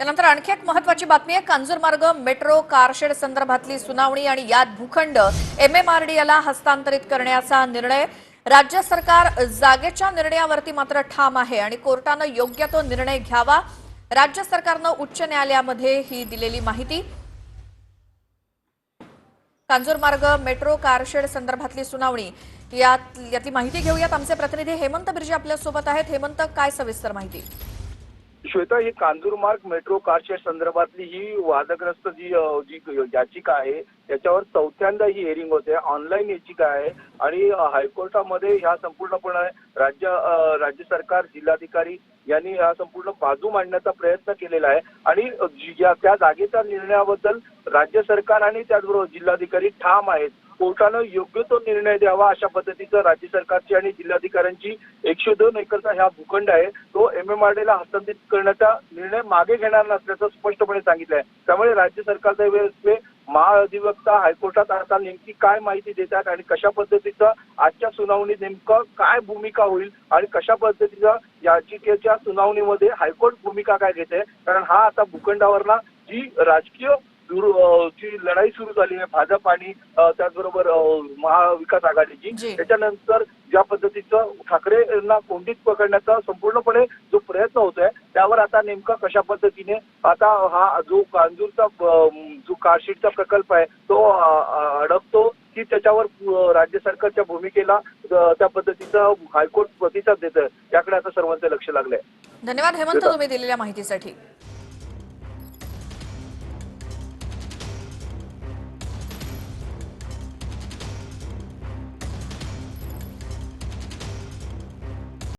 त्यानंतर आणखी एक महत्वाची बातमी आहे. कांजूरमार्ग मेट्रो कारशेड संदर्भातली सुनावणी आणि यात भूखंड. एमएमआरडीएला हस्तांतरित करण्याचा निर्णय. राज्य सरकार जागेच्या निर्णयावरती मात्र ठाम आहे आणि कोर्टानं योग्य तो निर्णय घ्यावा. राज्य सरकारनं उच्च न्यायालयामध्ये ही दिलेली माहिती. कांजूरमार्ग मेट्रो कारशेड संदर्भातली सुनावणी. यात यातली माहिती घेऊयात आमचे प्रतिनिधी हेमंत बिर्जे आपल्यासोबत आहेत. हेमंत काय सविस्तर माहिती? श्वेता ही कांजूरमार्ग मेट्रो कारशेड संदर्भातली ही वादग्रस्त जी अ, जी याचिका आहे त्याच्यावर चौथ्यांदा ही हिअरिंग होते. ऑनलाईन याचिका आहे आणि हायकोर्टामध्ये ह्या संपूर्णपणे राज्य अ, राज्य सरकार जिल्हाधिकारी यांनी हा संपूर्ण बाजू मांडण्याचा प्रयत्न केलेला आहे. आणि जी- या- त्या जागेच्या निर्णयाबद्दल राज्य सरकार आणि त्याचबरोबर जिल्हाधिकारी ठाम आहेत. कोर्टानं योग्य तो निर्णय द्यावा अशा पद्धतीचं राज्य सरकारची आणि जिल्हाधिकाऱ्यांची एकशे दोन एकरचा हा भूखंड आहे. तो एम एम ला हस्तांतरित करण्याचा निर्णय मागे घेणार नसल्याचं स्पष्टपणे सांगितलं आहे त्यामुळे राज्य सरकारचा महाअधिवक्ता हायकोर्टात आता नेमकी काय माहिती देतात आणि कशा पद्धतीचं आजच्या सुनावणीत नेमकं काय भूमिका होईल आणि कशा पद्धतीचं याचिकेच्या सुनावणीमध्ये हायकोर्ट भूमिका काय घेते? कारण हा आता भूखंडावरला जी राजकीय सुरू जी लढाई सुरू झाली आहे भाजप आणि त्याचबरोबर महाविकास आघाडीची. त्याच्यानंतर ज्या पद्धतीचं ठाकरेंना कोंडीत पकडण्याचा संपूर्णपणे जो प्रयत्न होतोय त्यावर आता नेमका कशा पद्धतीने आता हा जो कांजूरचा जो कारशीटचा प्रकल्प आहे तो अडकतो की त्याच्यावर राज्य सरकारच्या भूमिकेला त्या पद्धतीचा हायकोर्ट प्रतिसाद देत याकडे आता सर्वांचं लक्ष लागलंय. धन्यवाद हेमंत तुम्ही दिलेल्या माहितीसाठी.